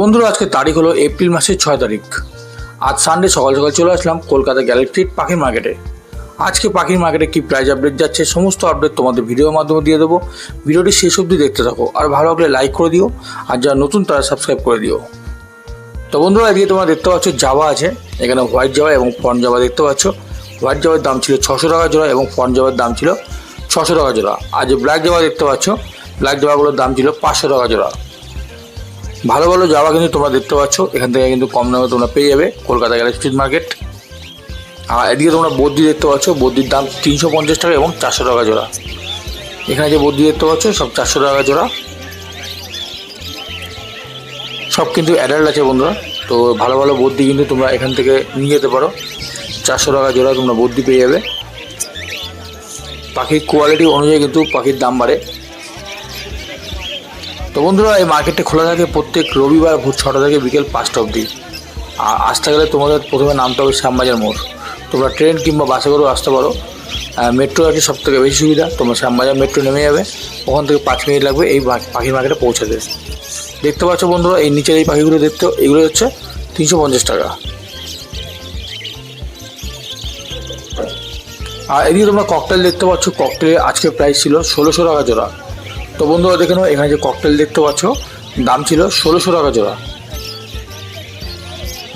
বন্ধুরা, আজকে তারিখ হলো এপ্রিল মাসের ছয় তারিখ। আজ সানডে সকাল সকাল চলে আসলাম কলকাতা গ্যালাক্সির পাখির মার্কেটে আজকে পাখির মার্কেটে কী প্রাইস আপডেট যাচ্ছে, সমস্ত আপডেট তোমাদের ভিডিওর মাধ্যমে দিয়ে দেবো। ভিডিওটি শেষ অবধি দেখতে থাকো, আর ভালো লাগলে লাইক করে দিও, আর যারা নতুন তারা সাবস্ক্রাইব করে দিও। তো বন্ধুরা, এদিকে তোমরা দেখতে পাচ্ছ জাবা আছে, এখানে হোয়াইট জাবা এবং ফন জাবা দেখতে পাচ্ছ। হোয়াইট জাবার দাম ছিল ছশো টাকা জোড়া এবং ফন জাবার দাম ছিল ছশো টাকা জোড়া। আর যে ব্ল্যাক জাবা দেখতে পাচ্ছ ব্ল্যাক জাবাগুলোর দাম ছিল পাঁচশো টাকা জোড়া। ভালো ভালো জামা কিন্তু তোমরা দেখতে পাচ্ছ। এখান থেকে কিন্তু কম দামে তোমরা পেয়ে যাবে কলকাতা গ্যালাক্সি স্ট্রিট মার্কেট আর এদিকে তোমরা বদ্যি দেখতে পাচ্ছ। বদ্যির দাম তিনশো পঞ্চাশ টাকা এবং চারশো টাকা জোড়া। এখানে যে বদ্যি দেখতে পাচ্ছ, সব চারশো টাকা জোড়া। সব কিন্তু অ্যাডাল্ট আছে বন্ধুরা। তো ভালো ভালো বদ্যি কিন্তু তোমরা এখান থেকে নিয়ে যেতে পারো। চারশো টাকা জোড়া তোমরা বদ্যি পেয়ে যাবে। পাখির কোয়ালিটি অনুযায়ী কিন্তু পাখির দাম বাড়ে। তো বন্ধুরা, এই মার্কেটটা খোলা থাকে প্রত্যেক রবিবার ভোর ছটা থেকে বিকেল পাঁচটা অবধি। আর আসতে গেলে তোমাদের প্রথমে নামতে হবে শ্যামবাজার মোড়। তোমরা ট্রেন কিংবা বাসে করেও আসতে পারো। মেট্রো আছে সব থেকে বেশি সুবিধা। তোমরা শ্যামবাজার মেট্রো নেমে যাবে। ওখান থেকে পাঁচ মিনিট লাগবে এই পাখির মার্কেটে পৌঁছাতে। দেখতে পাচ্ছ বন্ধুরা, এই নিচের এই পাখিগুলো দেখতে, এগুলো হচ্ছে তিনশো পঞ্চাশ টাকা। আর এদিকে তোমরা ককটেল দেখতে পাচ্ছ। ককটেলের আজকে প্রাইস ছিল ষোলোশো টাকা জোড়া। তো বন্ধুরা দেখে নাও, এখানে যে ককটেল দেখতে পাচ্ছ, দাম ছিল ষোলোশো টাকা জোড়া।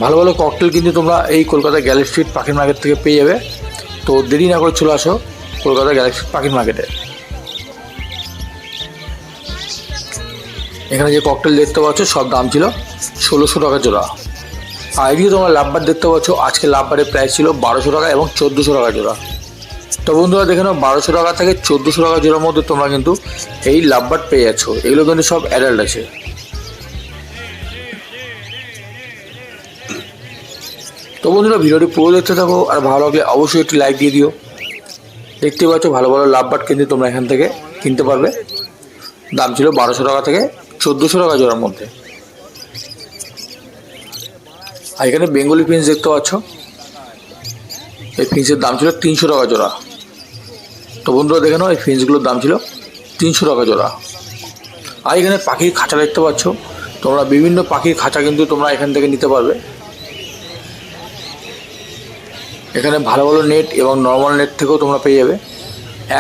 ভালো ভালো ককটেল কিন্তু তোমরা এই কলকাতা গ্যালাক্সি স্ট্রিট পাখির মার্কেট থেকে পেয়ে যাবে। তো দেরি না করে চলে আসো কলকাতা গ্যালাক্সি পাখির মার্কেটে এখানে যে ককটেল দেখতে পাচ্ছ, সব দাম ছিল ষোলোশো টাকা জোড়া। আর এদিকে তোমরা লাভবার দেখতে পাচ্ছ, আজকে লাভবারের প্রাইস ছিল বারোশো টাকা এবং চোদ্দোশো টাকা জোড়া। তো বন্ধুরা, দেখে নাও, বারোশো টাকা থেকে চোদ্দোশো টাকা জোড়ার মধ্যে তোমরা কিন্তু এই লাভবার্ড পেয়ে যাচ্ছ। এগুলো কিন্তু সব অ্যাডাল্ট আছে। তো বন্ধুরা, ভিডিওটি পুরো দেখতে থাকো, আর ভালো লাগলে অবশ্যই একটি লাইক দিয়ে দিও। দেখতে পাচ্ছ, ভালো ভালো লাভবার্ড কিন্তু তোমরা এখান থেকে কিনতে পারবে। দাম ছিল বারোশো টাকা থেকে চোদ্দোশো টাকা জোড়ার মধ্যে। আর এখানে বেঙ্গলি প্রিন্স দেখতে পাচ্ছ। এই ফিন্সের দাম ছিল তিনশো টাকা জোড়া। তো বন্ধুরা দেখে নাও, এই ফিন্সগুলোর দাম ছিল তিনশো টাকা জোড়া। আর এখানে পাখির খাঁচা দেখতে পাচ্ছ। তোমরা বিভিন্ন পাখির খাঁচা কিন্তু তোমরা এখান থেকে নিতে পারবে। এখানে ভালো ভালো নেট এবং নর্মাল নেট থেকেও তোমরা পেয়ে যাবে।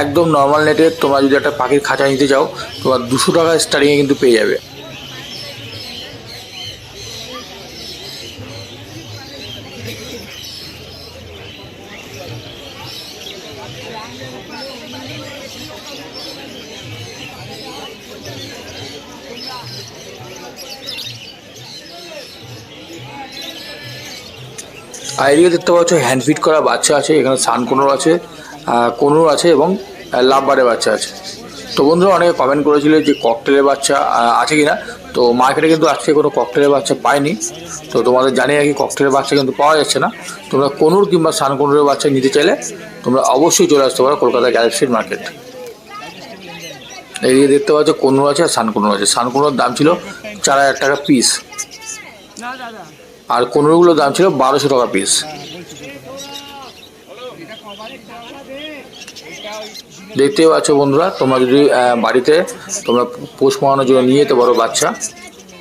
একদম নর্মাল নেটের তোমরা যদি একটা পাখির খাঁচা নিতে চাও, তোমরা দুশো টাকা স্টার্টিংয়ে কিন্তু পেয়ে যাবে। আর এদিকে দেখতে পাচ্ছ হ্যান্ড ফিট করা বাচ্চা আছে, এখানে সান কোনোর আছে কোনোর আছে এবং লাভবারের বাচ্চা আছে। তো বন্ধুরা, অনেকে কমেন্ট করেছিল যে ককটেলের বাচ্চা আছে কি না তো মার্কেটে কিন্তু আজকে কোনো ককটেলের বাচ্চা পায়নি। তো তোমাদের জানি আর কি ককটেলের বাচ্চা কিন্তু পাওয়া যাচ্ছে না। তোমরা কোনুর কিংবা সান কোনুরের বাচ্চা নিতে চাইলে তোমরা অবশ্যই চলে আসতে পারো কলকাতা গ্যালাক্সির মার্কেট এদিকে দেখতে পাচ্ছ, কোনুর আছে আর সান কোনুর আছে। সান কোনুর দাম ছিল চার হাজার টাকা পিস আর কোনোগুলোর দাম ছিল বারোশো টাকা পিস দেখতেই পাচ্ছ বন্ধুরা, তোমরা যদি বাড়িতে তোমরা পোষ মারানোর জন্য নিয়ে যেতে পারো বাচ্চা,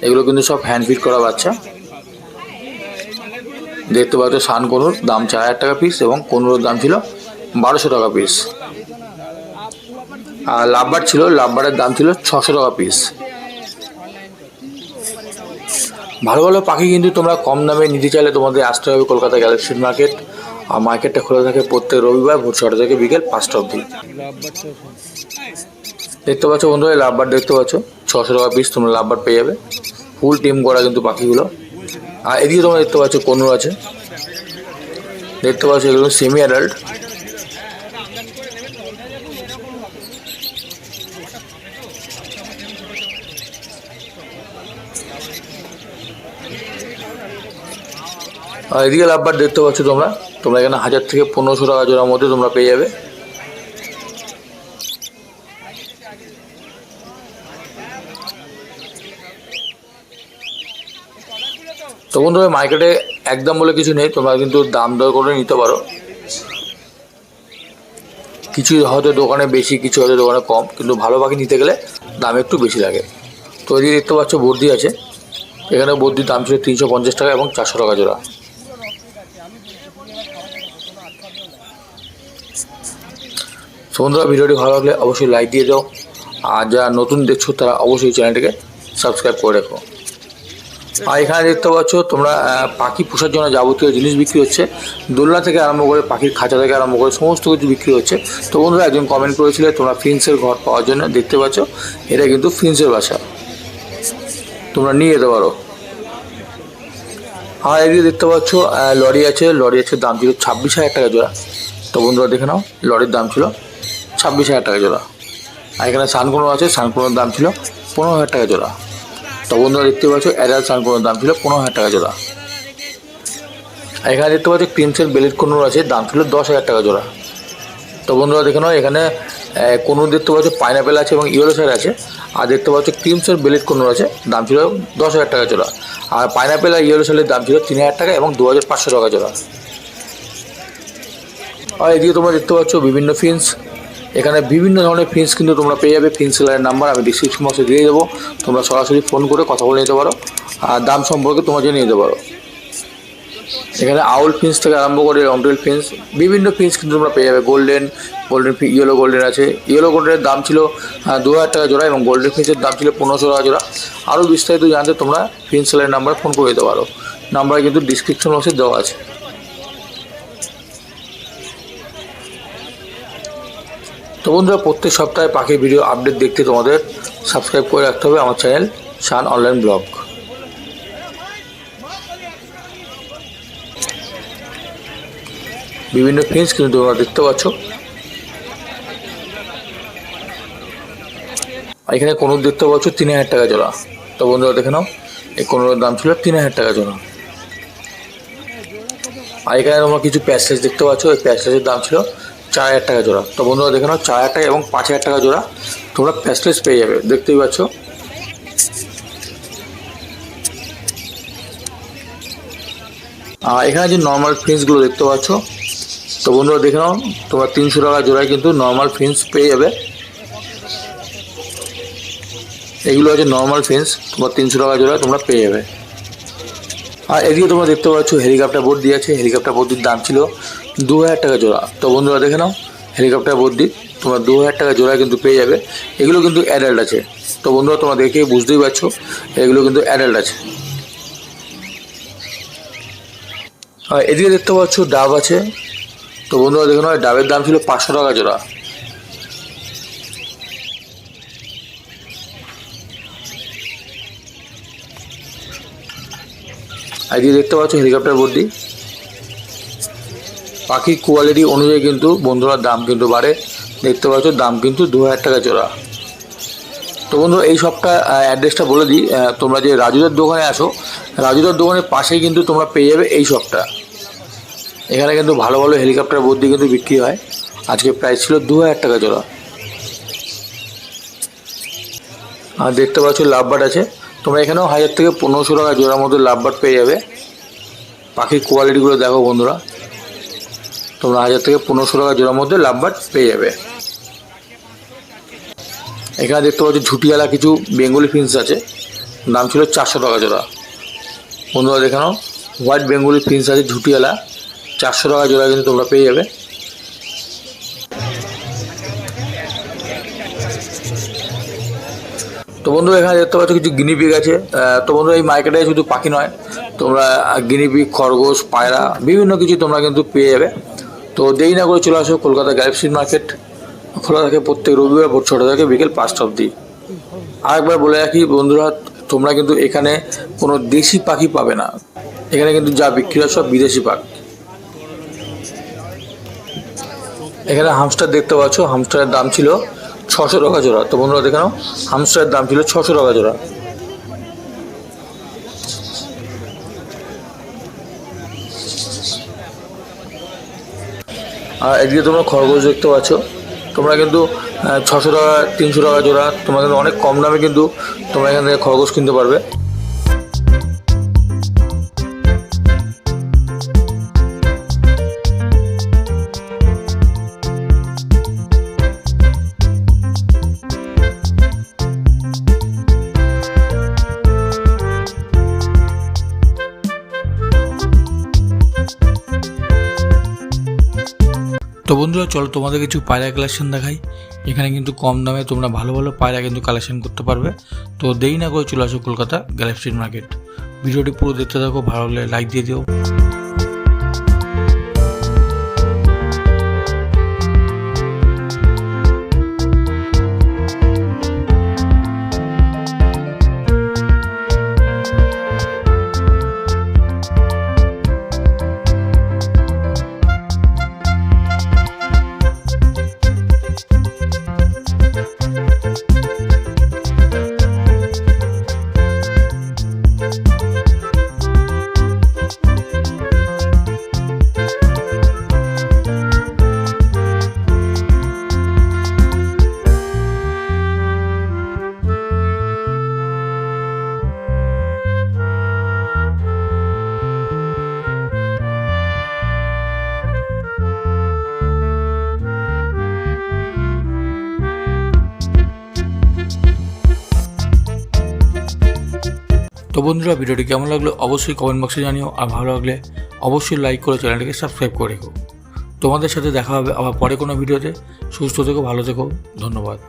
এগুলো কিন্তু সব হ্যান্ড ফিট করা বাচ্চা। দেখতে পাচ্ছ সান কোনুর দাম চার হাজার টাকা পিস এবং কোনুর দাম ছিল বারোশো টাকা পিস আর লাভবার ছিল, লাভবারের দাম ছিল ছশো টাকা পিস ভালো ভালো পাখি কিন্তু তোমরা কম দামে নিতে চাইলে তোমাদের আসতে হবে কলকাতা গ্যালাক্সি মার্কেট। আর মার্কেটটা খোলা থাকে প্রত্যেক রবিবার ভোর ছটা থেকে বিকেল পাঁচটা অবধি। দেখতে পাচ্ছ বন্ধুরা লাভবার দেখতে পাচ্ছ, ছশো টাকা পিস তোমরা লাভবার পেয়ে যাবে। ফুল টিম করা কিন্তু পাখিগুলো। আর এদিকে তোমরা দেখতে পাচ্ছ, কোনুর আছে। দেখতে পাচ্ছ, এগুলো সেমি অ্যাডাল্ট আর এদিকে লাভবার দেখতে পাচ্ছ তোমরা। তোমরা এখানে হাজার থেকে পনেরোশো টাকা জোড়ার মধ্যে তোমরা পেয়ে যাবে। তো বন্ধুরা, মার্কেটে একদম বলে কিছু নেই, তোমরা কিন্তু দাম দর করে নিতে পারো। কিছু হয়তো দোকানে বেশি, কিছু হয়তো দোকানে কম, কিন্তু ভালো পাখি নিতে গেলে দাম একটু বেশি লাগে। তো এদিকে দেখতে পাচ্ছ বর্দি আছে। এখানে বদ্যির দাম ছিল তিনশো পঞ্চাশ টাকা এবং চারশো টাকা জোড়া। বন্ধুরা, ভিডিওটি ভালো লাগলে অবশ্যই লাইক দিয়ে দাও। আর যারা নতুন দেখছ, তারা অবশ্যই চ্যানেলটিকে সাবস্ক্রাইব করে রেখো। আর এখানে দেখতে পাচ্ছ, তোমরা পাখি পোষার জন্য যাবতীয় জিনিস বিক্রি হচ্ছে। দোলনা থেকে আরম্ভ করে, পাখির খাঁচা থেকে আরম্ভ করে সমস্ত কিছু বিক্রি হচ্ছে। তো বন্ধুরা, একজন কমেন্ট করেছিলে, তোমরা ফিন্সের ঘর পাওয়ার জন্য দেখতে পাচ্ছ, এটা কিন্তু ফিন্সের বাসা। তোমরা নিয়ে যেতে পারো। আর এদিকে দেখতে পাচ্ছ লরি আছে লরি আছে, দাম ছিল ছাব্বিশ হাজার টাকা জোড়া। তো বন্ধুরা দেখে নাও, লরির দাম ছিল ছাব্বিশ হাজার টাকা জোড়া। আর এখানে সানকোনো আছে, সানকোনোর দাম ছিল পনেরো হাজার টাকা জোড়া। তো বন্ধুরা দেখতে পাচ্ছ অ্যাডাল সানকোনোর দাম ছিল পনেরো হাজার টাকা জোড়া। আর এখানে দেখতে পাচ্ছ, ক্রিমসের বেলেট কোনোর আছে, দাম ছিল দশ হাজার টাকা জোড়া। তো বন্ধুরা দেখে নাও, এখানে কোনো দেখতে পাচ্ছ পাইনাপেল আছে এবং ইয়েলো সাইড আছে। আর দেখতে পাচ্ছ ক্রিমসের বেলেট কোনোর আছে, দাম ছিল দশ হাজার টাকা জোড়া। আর পাইনাপেল আর ইয়েলো সাইডের দাম ছিল তিন হাজার টাকা এবং দু হাজার পাঁচশো টাকা জোড়া। আর এদিকে তোমরা দেখতে পাচ্ছ বিভিন্ন ফিন্স এখানে বিভিন্ন ধরনের ফিন্স কিন্তু তোমরা পেয়ে যাবে। ফিন্স সেলারের নাম্বার আমি ডিসক্রিপশন বক্সে দিয়ে দেবো। তোমরা সরাসরি ফোন করে কথা বলে নিতে পারো। আর দাম সম্পর্কে তোমরা জেনে নিতে পারো। এখানে আউল ফিন্স থেকে আরম্ভ করে রংটেল ফিন্স বিভিন্ন ফিন্স কিন্তু তোমরা পেয়ে যাবে। গোল্ডেন গোল্ডেন ইয়েলো গোল্ডেন আছে। ইয়েলো গোল্ডেনের দাম ছিল দু হাজার টাকা জোড়া এবং গোল্ডেন ফিন্সের দাম ছিল পনেরোশো টাকা জোড়া। আরও বিস্তারিত জানতে তোমরা ফিন্স সেলারের নাম্বারে ফোন করে দিতে পারো। নাম্বার কিন্তু ডিসক্রিপশন বক্সে দেওয়া আছে। তো বন্ধুরা, প্রত্যেক সপ্তাহে পাখির ভিডিও আপডেট দেখতে তোমাদের সাবস্ক্রাইব করে রাখতে হবে আমার চ্যানেল শান অনলাইন ব্লগ বিভিন্ন ফিন্স কিন্তু তোমরা দেখতে পাচ্ছ। এখানে কোনো দেখতে পাচ্ছ তিন হাজার টাকা জোড়া। তো বন্ধুরা দেখে নাও, এই কোনোর দাম ছিল তিন হাজার টাকা জোড়া। আর এখানে তোমরা কিছু প্যাসলেজ দেখতে পাচ্ছ ওই প্যাসলেজের দাম ছিল চার হাজার টাকা জোড়া। তো বন্ধুরা দেখে নাও, চার হাজার টাকা এবং পাঁচ হাজার টাকা জোড়া তোমরা প্যাসলেজ পেয়ে যাবে, দেখতেই পাচ্ছ। আর এখানে যে নর্মাল ফিন্সগুলো দেখতে পাচ্ছ তো বন্ধুরা দেখে নাও, তোমরা তিনশো টাকা জোড়ায় কিন্তু নর্মাল ফিন্স পেয়ে যাবে। এগুলো আছে নর্মাল ফিন্স তোমার তিনশো টাকা জোড়ায় তোমরা পেয়ে যাবে। আর এদিকে তোমরা দেখতে পাচ্ছ হেলিকপ্টার বোর্ড দিয়ে আছে হেলিকপ্টার বোর্ডটির দাম ছিল দু হাজার টাকা জোড়া। তো বন্ধুরা দেখে নাও হেলিকপ্টার বোর্ডটি তোমরা দু হাজার টাকা জোড়া কিন্তু পেয়ে যাবে। এগুলো কিন্তু অ্যাডাল্ট আছে। তো বন্ধুরা তোমরা দেখে বুঝতেই পারছ, এগুলো কিন্তু অ্যাডাল্ট আছে। আর এদিকে দেখতে পাচ্ছ, ডাব আছে। তো বন্ধুরা, দেখে নাও, এই ডাবের দাম ছিল পাঁচশো টাকা জোড়া। আর দেখতে পাচ্ছ হেলিকপ্টার বোর্ডটি পাখির কোয়ালিটি অনুযায়ী কিন্তু বন্ধুরা দাম কিন্তু বাড়ে। দেখতে পাচ্ছ দাম কিন্তু দু হাজার টাকা জোড়া। তো বন্ধু এই সবটা অ্যাড্রেসটা বলে দিই। তোমরা যে রাজুদার দোকানে আসো, রাজুদার দোকানের পাশেই কিন্তু তোমরা পেয়ে যাবে এই শপটা এখানে কিন্তু ভালো ভালো হেলিকপ্টার বুদ্ধি কিন্তু বিক্রি হয়। আজকে প্রাইস ছিল দু হাজার টাকা জোড়া। আর দেখতে পাচ্ছ লাভবার্ড আছে। তোমরা এখানেও হাজার থেকে পনেরোশো টাকা জোড়ার মধ্যে লাভবার্ড পেয়ে যাবে। পাখির কোয়ালিটিগুলো দেখো বন্ধুরা। তোমরা হাজার থেকে পনেরোশো টাকা জোড়ার মধ্যে লাভবার্ড পেয়ে যাবে। এখানে দেখতে পাচ্ছ ঝুটিওয়ালা কিছু বেঙ্গলি ফিন্স আছে। দাম ছিল চারশো টাকা জোড়া। বন্ধুরা দেখে নাও হোয়াইট বেঙ্গলি ফিন্স আছে ঝুটিওয়ালা। চারশো টাকা জোড়া কিন্তু তোমরা পেয়ে যাবে। তো বন্ধু, এখানে দেখতে পাচ্ছ কিছু গিনিপিগ আছে। তো বন্ধু, এই মার্কেটে শুধু পাখি নয়, তোমরা গিনিপিগ খরগোশ, পায়রা, বিভিন্ন কিছু তোমরা কিন্তু পেয়ে যাবে। তো দেরি না করে চলে আসো কলকাতা গ্যালাক্সি মার্কেট খোলা থাকে প্রত্যেক রবিবার ভোর ছটা থেকে বিকেল পাঁচটা অবধি। আরেকবার বলে রাখি বন্ধুরা, তোমরা কিন্তু এখানে কোনো দেশি পাখি পাবে না। এখানে কিন্তু যা বিক্রি হয় সব বিদেশি পাখি। এখানে হামস্টার দেখতে পাচ্ছ হামস্টারের দাম ছিল ছশো টাকা জোড়া। তো বন্ধুরা দেখে হামস্টারের দাম ছিল ছশো টাকা জোড়া। আর এদিকে তোমরা খরগোশ দেখতে পাচ্ছ, তোমরা কিন্তু ছশো টাকা, তিনশো টাকা জোড়া তোমরা কিন্তু অনেক কম দামে কিন্তু তোমরা এখান থেকে খরগোশ কিনতে পারবে। তো বন্ধুরা, চলো তোমাদের কিছু পায়রা কালেকশন দেখাই। এখানে কিন্তু কম দামে তোমরা ভালো ভালো পায়রা কিন্তু কালেকশন করতে পারবে। তো দেরি না করে চলে আসো কলকাতা গ্যালাক্সি মার্কেট ভিডিওটি পুরো দেখতে থাকো, ভালো হলে লাইক দিয়ে দিও। তো বন্ধুরা, ভিডিওটি কেমন লাগল অবশ্যই কমেন্ট বক্সে জানিও, আর ভালো লাগলে অবশ্যই লাইক করে চ্যানেলটিকে সাবস্ক্রাইব করে রেখো। তোমাদের সাথে দেখা হবে আবার পরে কোনো ভিডিওতে। সুস্থ থেকো, ভালো থেকো, ধন্যবাদ।